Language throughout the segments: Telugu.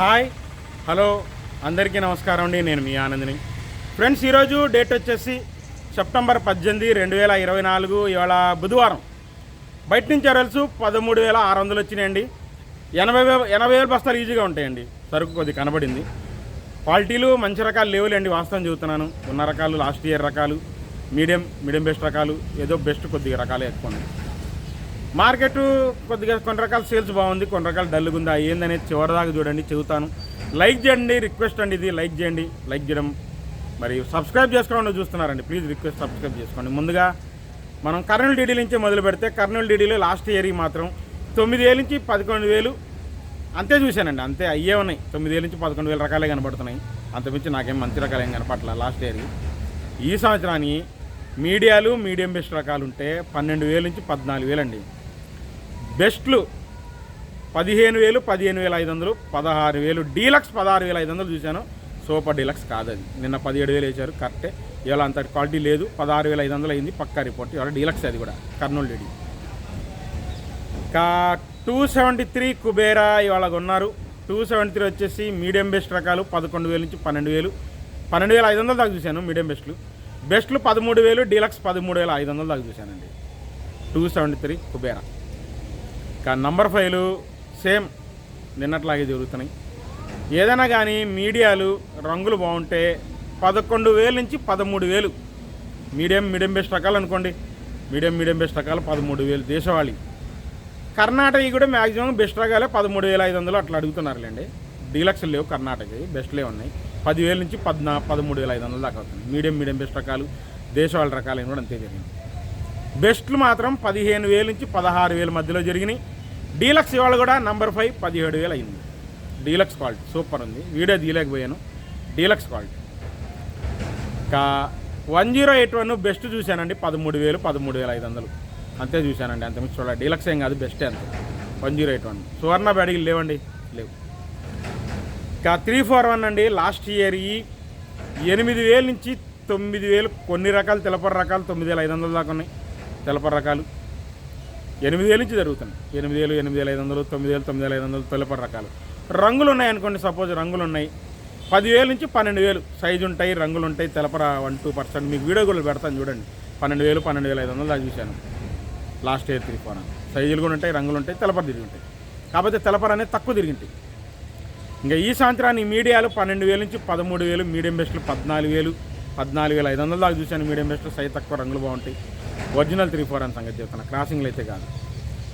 హాయ్ హలో అందరికీ నమస్కారం అండి. నేను మీ ఆనందిని. ఫ్రెండ్స్ ఈరోజు డేట్ వచ్చేసి సెప్టెంబర్ పద్దెనిమిది రెండు వేల ఇరవై నాలుగు ఇవాళ బుధవారం. బయట నుంచి ఎరల్స్ పదమూడు వేల ఆరు వందలు వచ్చినాయండి. ఎనభై వేల ఎనభై వేల బస్తాలు ఈజీగా ఉంటాయండి. సరుకు కొద్ది కనబడింది. క్వాలిటీలు మంచి రకాలు లేవులేండి వాస్తవం చెబుతున్నాను. ఉన్న రకాలు లాస్ట్ ఇయర్ రకాలు మీడియం మీడియం బెస్ట్ రకాలు ఏదో బెస్ట్ కొద్దిగా రకాలే ఎక్కువ మార్కెట్ కొద్దిగా కొన్ని రకాల సేల్స్ బాగుంది కొన్ని రకాల డల్గా ఉంది అది ఏందనేది చివరిదాకా చూడండి చెబుతాను. లైక్ చేయండి రిక్వెస్ట్ అండి ఇది. లైక్ చేయండి లైక్ చేయడం. మరి సబ్స్క్రైబ్ చేసుకోండి చూస్తున్నారండి. ప్లీజ్ రిక్వెస్ట్ సబ్స్క్రైబ్ చేసుకోండి. ముందుగా మనం కర్నూలు డీడీ నుంచి మొదలు పెడితే కర్నూలు డీడీలో లాస్ట్ ఇయర్కి మాత్రం తొమ్మిది వేలు నుంచి పదకొండు వేలు అంతే చూశానండి. అంతే అయ్యే ఉన్నాయి. తొమ్మిది వేల నుంచి పదకొండు వేల రకాలే కనబడుతున్నాయి. అంతమించి నాకేం మంచి రకాలు ఏం కనపట్ల లాస్ట్ ఇయర్కి ఈ సంవత్సరాన్ని మీడియాలు మీడియం బెస్ట్ రకాలు ఉంటే పన్నెండు వేలు నుంచి పద్నాలుగు వేలు అండి బెస్ట్లు పదిహేను వేలు పదిహేను వేల ఐదు వందలు పదహారు వేలు డీలక్స్ పదహారు వేల ఐదు వందలు చూశాను. సూపర్ డీలక్స్ కాదు అది నిన్న పదిహేడు వేలు వేశారు కరెక్టే. ఇవాళ అంత క్వాలిటీ లేదు. పదహారు వేల ఐదు వందలు అయింది పక్కా రిపోర్ట్. ఇవాళ డీలక్స్ అది కూడా కర్నూలు లేడీ ఇంకా టూ సెవెంటీ త్రీ కుబేరా ఇవాళ కొన్నారు. టూ సెవెంటీ త్రీ వచ్చేసి మీడియం బెస్ట్ రకాలు పదకొండు వేలు నుంచి పన్నెండు వేలు. పన్నెండు వేల ఐదు వందలు దాకా చూశాను మీడియం బెస్ట్లు. బెస్ట్లు పదమూడు వేలు డీలక్స్ పదమూడు వేల ఐదు వందలు దాకా చూశానండి. Two seventy three Kubera. ఇంకా నంబర్ ఫైవ్లు సేమ్ నిన్నట్లాగే జరుగుతున్నాయి. ఏదైనా కానీ మీడియాలు రంగులు బాగుంటే పదకొండు వేలు నుంచి పదమూడు వేలు. మీడియం మీడియం బెస్ట్ రకాలు అనుకోండి. మీడియం మీడియం బెస్ట్ రకాలు పదమూడు వేలు దేశవాళీ. కర్ణాటక కూడా మ్యాక్సిమం బెస్ట్ రకాలే పదమూడు వేల ఐదు వందలు అట్లా అడుగుతున్నారులేండి. డీలక్స్ లేవు కర్ణాటక బెస్ట్లే ఉన్నాయి. పదివేల నుంచి పద్నా పదమూడు వేల ఐదు వందలు దాకా అవుతుంది మీడియం మీడియం బెస్ట్ రకాలు దేశవాళీ రకాలు కూడా అంతే జరిగింది బెస్ట్లు మాత్రం పదిహేను వేల నుంచి పదహారు వేల మధ్యలో జరిగినాయి. డీలక్స్ ఇవాళ కూడా నంబర్ ఫైవ్ పదిహేడు వేలు అయింది. డీలక్స్ క్వాలిటీ సూపర్ ఉంది. వీడియో తీయలేకపోయాను. Deluxe quality. ఇంకా one zero eight one best చూశానండి. పదమూడు వేలు పదమూడు వేల ఐదు వందలు అంతే చూశానండి. అంత మించి చూడాలి డీలక్స్ ఏం కాదు బెస్ట్ అంతే. One zero eight one. Suvarna బ్యాడీలు లేవండి? లేవు. ఇంకా త్రీ ఫోర్ వన్ అండి. లాస్ట్ ఇయర్ ఈ ఎనిమిది వేల నుంచి తొమ్మిది వేలు కొన్ని రకాలు తెలపర రకాలు తొమ్మిది వేల ఐదు వందల దాకా ఉన్నాయి. తెలపర రకాలు. ఎనిమిది వేల నుంచి జరుగుతున్నాయి. ఎనిమిది వేలు ఎనిమిది ఐదు వందలు తొమ్మిది వేలు తొమ్మిది ఐదు వందలు తెలపర రకాలు. రంగులు ఉన్నాయి అనుకోండి సపోజ్ రంగులు ఉన్నాయి పదివేలు నుంచి పన్నెండు వేలు సైజు ఉంటాయి రంగులు ఉంటాయి తెలపర వన్ టూ పర్సెంట్. మీకు వీడియో కూడా పెడతాను చూడండి. పన్నెండు వేలు పన్నెండు వేల ఐదు వందలు దాకా చూశాను. లాస్ట్ ఇయర్ త్రీ ఫోర్ సైజులు కూడా ఉంటాయి రంగులు ఉంటాయి తెలపర తిరిగి ఉంటాయి కాకపోతే తెలపర అనేది తక్కువ తిరిగింటాయి. ఇంకా ఈ సంవత్సరానికి మీడియాలు పన్నెండు వేల నుంచి పదమూడు వేలు మీడియం బెస్ట్లు పద్నాలుగు వేలు పద్నాలుగు వేల ఐదు వందల దాకా చూశాను. మీడియం బెస్ట్లు సైజ్ తక్కువ రంగులు బాగుంటాయి. ఒరిజినల్ త్రీ ఫోర్ వన్ సంగతి చెప్తున్నా. క్రాసింగ్లు అయితే కాదు.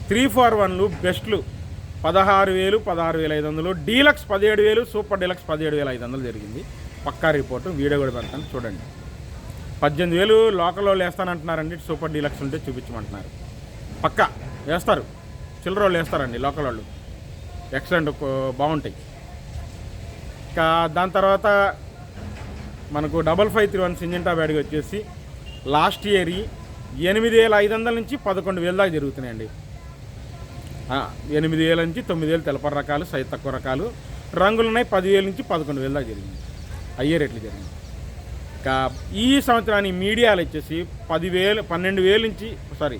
త్రీ ఫోర్ వన్లు బెస్ట్లు. పదహారు వేలు పదహారు వేల ఐదు వందలు. డీలక్స్ పదిహేడు వేలు సూపర్ డీలక్స్ పదిహేడు వేల ఐదు వందలు జరిగింది. పక్కా రిపోర్టు వీడియో కూడా పెడతాను చూడండి. పద్దెనిమిది వేలు లోకల్లో వేస్తానంటున్నారండి. సూపర్ డీలక్స్ ఉంటే చూపించమంటున్నారు. పక్కా వేస్తారు. చిల్లర వాళ్ళు వేస్తారండి లోకల్ వాళ్ళు. ఎక్సలెంట్ బాగుంటాయి. ఇంకా దాని తర్వాత మనకు double five three one Syngenta బ్యాడ్గా వచ్చేసి లాస్ట్ ఇయర్ ఎనిమిది వేల ఐదు వందల నుంచి పదకొండు వేల దాకా జరుగుతున్నాయండి. ఎనిమిది వేల నుంచి తొమ్మిది వేలు తెలపర రకాలు సైజ్ తక్కువ రకాలు. రంగులు ఉన్నాయి పదివేల నుంచి పదకొండు వేల దాకా జరిగింది. అయ్యే రేట్లు జరిగింది. ఇంకా ఈ సంవత్సరానికి మీడియాలు వచ్చేసి పదివేలు పన్నెండు వేల నుంచి సారీ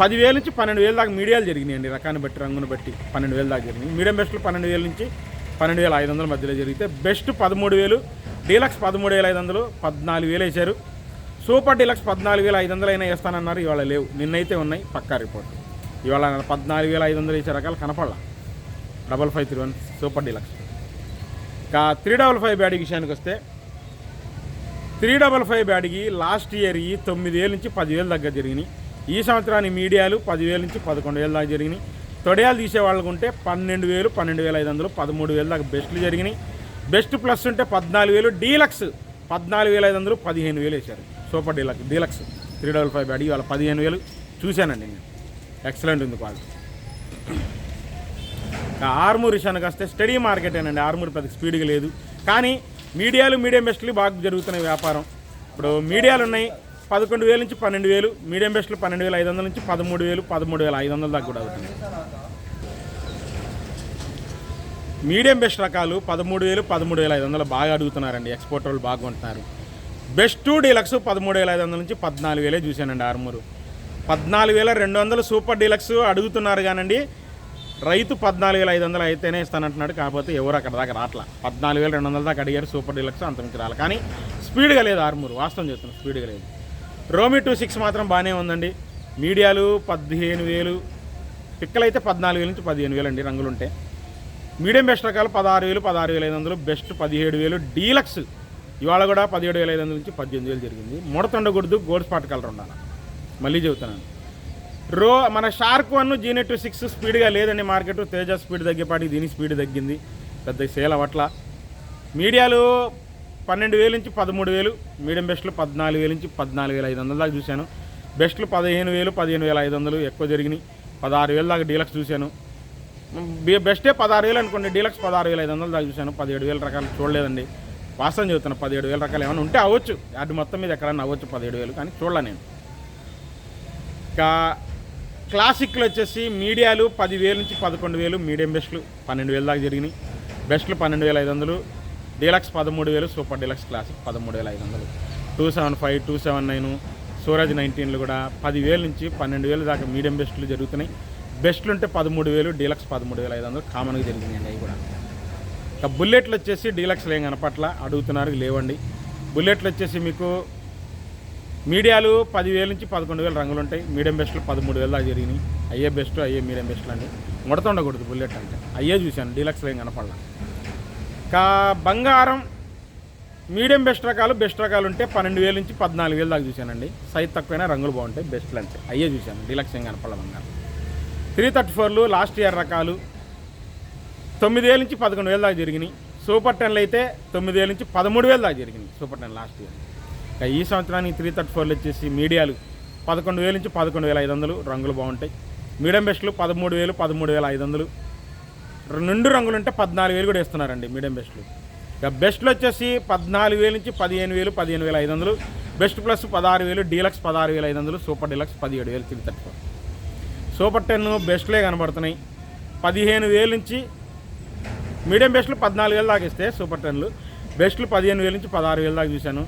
పదివేల నుంచి పన్నెండు వేల దాకా మీడియాలు జరిగినాయండి. రకాన్ని బట్టి రంగును బట్టి పన్నెండు వేల దాకా జరిగింది మీడియం బెస్ట్లు పన్నెండు వేల నుంచి పన్నెండు వేల ఐదు వందల మధ్యలో జరిగితే బెస్ట్ పదమూడు వేలు డీలక్స్ పదమూడు వేల ఐదు వందలు పద్నాలుగు వేలు వేశారు. సూపర్ డిలక్స్ పద్నాలుగు వేల ఐదు వందలు అయినా వేస్తానన్నారు. ఇవాళ లేవు. నిన్నైతే ఉన్నాయి. పక్కా రిపోర్ట్. ఇవాళ పద్నాలుగు వేల ఐదు వందలు ఇచ్చే రకాలు కనపడాల. Double five three one super deluxe. ఇంకా త్రీ డబల్ ఫైవ్ బ్యాడీ విషయానికి వస్తే త్రీ డబల్ ఫైవ్ బ్యాడ్కి లాస్ట్ ఇయర్ ఈ తొమ్మిది వేల నుంచి పదివేల దగ్గర జరిగినాయి. ఈ సంవత్సరానికి మీడియాలు పదివేల నుంచి పదకొండు వేల దాకా జరిగినాయి. తొడయాలు తీసే వాళ్ళకు ఉంటే పన్నెండు వేలు పన్నెండు వేల ఐదు వందలు పదమూడు వేల దాకా బెస్ట్లు జరిగినాయి. బెస్ట్ ప్లస్ ఉంటే పద్నాలుగు వేలు డీలక్స్. పద్నాలుగు వేల ఐదు వందలు పదిహేను వేలు వేశారు. Super deluxe deluxe three double five bad ఇవాళ పదిహేను వేలు చూశానండి నేను. ఎక్సలెంట్ ఉంది క్వాలిటీ. ఆర్మూర్ విషయానికి వస్తే స్టడీ మార్కెటేనండి. ఆర్మూర్ పెద్ద స్పీడ్గా లేదు. కానీ మీడియాలు మీడియం బెస్ట్లు బాగా జరుగుతున్నాయి వ్యాపారం. ఇప్పుడు మీడియాలు ఉన్నాయి పదకొండు వేల నుంచి పన్నెండు వేలు మీడియం బెస్ట్లు పన్నెండు వేల ఐదు వందల నుంచి పదమూడు వేలు పదమూడు వేల ఐదు వందల దాకా కూడా అవుతుంది మీడియం బెస్ట్ రకాలు పదమూడు వేలు పదమూడు వేల ఐదు వందలు బాగా అడుగుతున్నారండి. ఎక్స్పోర్ట్ వాళ్ళు బాగా కొంటున్నారు. బెస్ట్ డీలక్స్ పదమూడు వేల ఐదు వందల నుంచి పద్నాలుగు వేలే చూశానండి ఆర్మూరు. పద్నాలుగు వేల రెండు వందలు సూపర్ డీలక్స్ అడుగుతున్నారు కానండి రైతు పద్నాలుగు వేల ఐదు వందలు అయితేనే ఇస్తానంటున్నాడు కాకపోతే ఎవరు అక్కడ దాకా రాట్లా. పద్నాలుగు వేల రెండు వందల దాకా అడిగారు సూపర్ డీలక్స్ అంతమించి రాలి. కానీ స్పీడ్గా లేదు ఆర్మూరు వాస్తవం చెప్తున్నాను స్పీడ్గా లేదు. రోమి టూ సిక్స్ మాత్రం బాగానే ఉందండి. మీడియాలు పదిహేను వేలు పిక్కలైతే పద్నాలుగు వేల నుంచి పదిహేను వేలు అండి రంగులుంటే. మీడియం బెస్ట్ రకాలు పదహారు వేలు పదహారు వేల ఐదు వందలు బెస్ట్ పదిహేడు వేలు డీలక్స్ ఇవాళ కూడా పదిహేడు వేల ఐదు వందల నుంచి పద్దెనిమిది వేలు జరిగింది. ముడతుండకూడదు గోల్డ్ స్పాట్ కలర్ ఉండాలి? మళ్ళీ చెబుతున్నాను. రో మన షార్క్ వన్ జీనెట్ టూ సిక్స్ స్పీడ్గా లేదండి మార్కెట్. తేజ స్పీడ్ తగ్గేపాటికి దీని స్పీడ్ తగ్గింది. పెద్ద సేల్ అవట్ల మీడియాలు పన్నెండు వేలు నుంచి పదమూడు వేలు మీడియం బెస్ట్లు పద్నాలుగు వేలు నుంచి పద్నాలుగు వేల ఐదు వందల దాకా చూశాను. బెస్ట్లు పదిహేను వేలు పదిహేను వేల ఐదు వందలు ఎక్కువ జరిగినాయి. పదహారు వేల దాకా డీలక్స్ చూశాను. బెస్టే పదహారు వేలు అనుకోండి డీలక్స్ పదహారు వేల ఐదు వందలు దాకా చూశాను. పదిహేడు వేల రకాలు చూడలేదండి. వాస్తవం చెబుతాను పదిహేడు వేల రకాలు ఏమైనా ఉంటే అవ్వచ్చు. అది మొత్తం మీద ఎక్కడన్నా అవ్వచ్చు పదిహేడు వేలు కానీ చూడలే నేను. ఇంకా క్లాసిక్లు వచ్చేసి మీడియాలు పదివేలు నుంచి పదకొండు వేలు మీడియం బెస్ట్లు పన్నెండు వేల దాకా జరిగినాయి. బెస్ట్లు పన్నెండు వేల ఐదు వందలు డీలక్స్ పదమూడు వేలు సూపర్ డీలక్స్ క్లాసిక్ పదమూడు వేల ఐదు వందలు. Two seven five two seven nine Suraj నైన్టీన్లు కూడా పదివేలు నుంచి పన్నెండు వేలు దాకా మీడియం బెస్ట్లు జరుగుతున్నాయి. బెస్ట్లు ఉంటే పదమూడు వేలు డీలక్స్ పదమూడు వేల ఐదు వందలు కామన్గా జరిగినాయండి అండి ఇక బుల్లెట్లు వచ్చేసి డీలక్స్లు ఏం కనపట్ల? అడుగుతున్నారు లేవండి. బుల్లెట్లు వచ్చేసి మీకు మీడియాలు పదివేల నుంచి పదకొండు వేల రంగులు ఉంటాయి. మీడియం బెస్ట్లు పదమూడు వేల దాకా జరిగినాయి. అయ్యే బెస్ట్ అయ్యే మీడియం బెస్ట్లు అండి. ముడత ఉండకూడదు బుల్లెట్ అంటే. అయ్యే చూశాను డీలక్స్లు ఏం కనపడలా. కా బంగారం మీడియం బెస్ట్ రకాలు బెస్ట్ రకాలు ఉంటే పన్నెండు వేల నుంచి పద్నాలుగు వేలు దాకా చూశానండి. సైజ్ తక్కువైనా రంగులు బాగుంటాయి బెస్ట్లు అంటే అయ్యే చూశాను డీలక్స్ ఏం కనపడల బంగారం. త్రీ థర్టీ ఫోర్లు లాస్ట్ ఇయర్ రకాలు. తొమ్మిది వేల నుంచి పదకొండు వేల దాకా జరిగినాయి. సూపర్ టెన్లు అయితే తొమ్మిది వేల నుంచి పదమూడు వేల దాకా జరిగినాయి సూపర్ టెన్ లాస్ట్ ఇయర్. ఇక ఈ సంవత్సరానికి త్రీ థర్టీ ఫోర్లు వచ్చేసి మీడియాలు పదకొండు వేల నుంచి పదకొండు వేల ఐదు వందలు రంగులు బాగుంటాయి. మీడియం బెస్ట్లు పదమూడు వేలు పదమూడు వేల ఐదు వందలు. రెండు రంగులు ఉంటే పద్నాలుగు వేలు కూడా ఇస్తున్నారండి మీడియం బెస్ట్లు. ఇక బెస్ట్లు వచ్చేసి పద్నాలుగు వేల నుంచి పదిహేను వేలు పదిహేను వేల ఐదు వందలు. బెస్ట్ ప్లస్ పదహారు వేలు డీలక్స్ పదహారు వేల ఐదు వందలు సూపర్ డీలక్స్ పదిహేడు వేలు three thirty four. Super ten బెస్ట్లే కనబడుతున్నాయి. పదిహేను వేలు నుంచి మీడియం బెస్ట్లు పద్నాలుగు వేలు దాకా ఇస్తే సూపర్ టెన్లు. బెస్ట్లు పదిహేను వేలు నుంచి పదహారు వేలు దాకా చూశాను.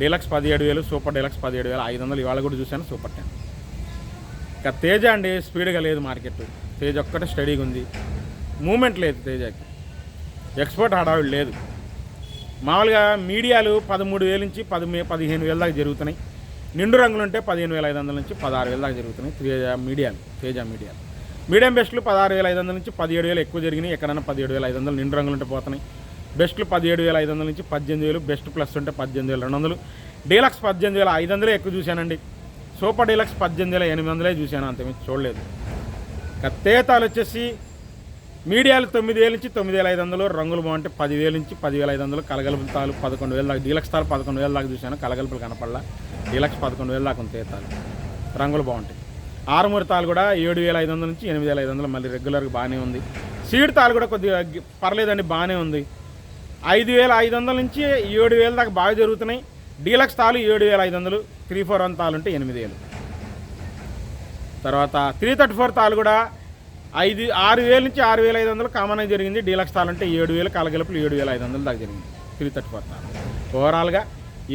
డీలక్స్ పదిహేడు వేలు సూపర్ డీలక్స్ పదిహేడు వేలు ఐదు వందలు ఇవాళ కూడా చూశాను సూపర్ టెన్. ఇక తేజ అండి స్పీడ్గా లేదు మార్కెట్. తేజ ఒక్కటే స్టడీగా ఉంది. మూమెంట్ లేదు తేజకి. ఎక్స్పోర్ట్ హడావిడి లేదు. మామూలుగా మీడియాలు పదమూడు వేల నుంచి పదిమే పదిహేను వేల దాకా జరుగుతున్నాయి. నిండు రంగులు ఉంటే పదిహేను వేల ఐదు వందల నుంచి పదహారు వేల దాకా జరుగుతున్నాయి తేజ మీడియాలు తేజ మీడియాలు. మీడియం బెస్ట్లు పదహారు వేల ఐదు వందల నుంచి పదిహేడు వేలు ఎక్కువ జరిగినాయి. ఎక్కడైనా పదిహేడు వేల ఐదు వందలు నిండు రంగులు ఉంటే పోతున్నాయి. బెస్ట్లు పదిహేడు వేల ఐదు వందల నుంచి పద్దెనిమిది వేలు బెస్ట్ ప్లస్ ఉంటే పద్దెనిమిది వేల రెండు వందలు. డీలక్స్ పద్దెనిమిది వేల ఐదు వందలే ఎక్కువ చూశానండి. సూపర్ డీలక్స్ పద్దెనిమిది వేల ఎనిమిది వందలే చూశాను అంతేమీ చూడలేదు. తేతాలు వచ్చేసి మీడియాలు తొమ్మిది వేల నుంచి తొమ్మిది వేల ఐదు వందలు రంగులు బాగుంటే పదివేల నుంచి పదివేల ఐదు వందలు కలగలుపుల తాలు పదకొండు వేల దాకా డీలక్స్ తాలు పదకొండు వేల దాకా చూశాను కలగలుపులు కనపడలా. డీలక్స్ పదకొండు వేల దాకా ఉంది తేతాలు. రంగులు బాగుంటాయి. ఆరుమూరి తాలు కూడా ఏడు వేల ఐదు వందల నుంచి ఎనిమిది వేల ఐదు వందలు మళ్ళీ రెగ్యులర్గా బాగానే ఉంది. సీడ్ తాలు కూడా కొద్దిగా పర్లేదండి బాగానే ఉంది. ఐదు వేల ఐదు వందల నుంచి ఏడు వేల దాకా బాగా జరుగుతున్నాయి. డీలక్స్ తాలు ఏడు వేల ఐదు వందలు త్రీ ఫోర్ వన్ తాలు ఉంటే ఎనిమిది వేలు. తర్వాత త్రీ థర్టీ ఫోర్ తాలు కూడా ఐదు ఆరు వేల నుంచి ఆరు వేల ఐదు వందలు కామన్గా జరిగింది. డీలక్స్ తాలు అంటే ఏడు వేలు కలగలుపులు ఏడు వేల ఐదు వందలు దాకా జరిగింది. త్రీ థర్టీ ఫోర్ తాలు. ఓవరాల్గా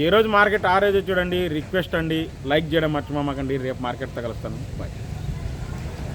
ఏ రోజు మార్కెట్ ఆ రోజు చూడండి రిక్వెస్ట్ అండి లైక్ చేయడం మర్చిపోమాకండి రేపు మార్కెట్ తగలుస్తాను. బాయ్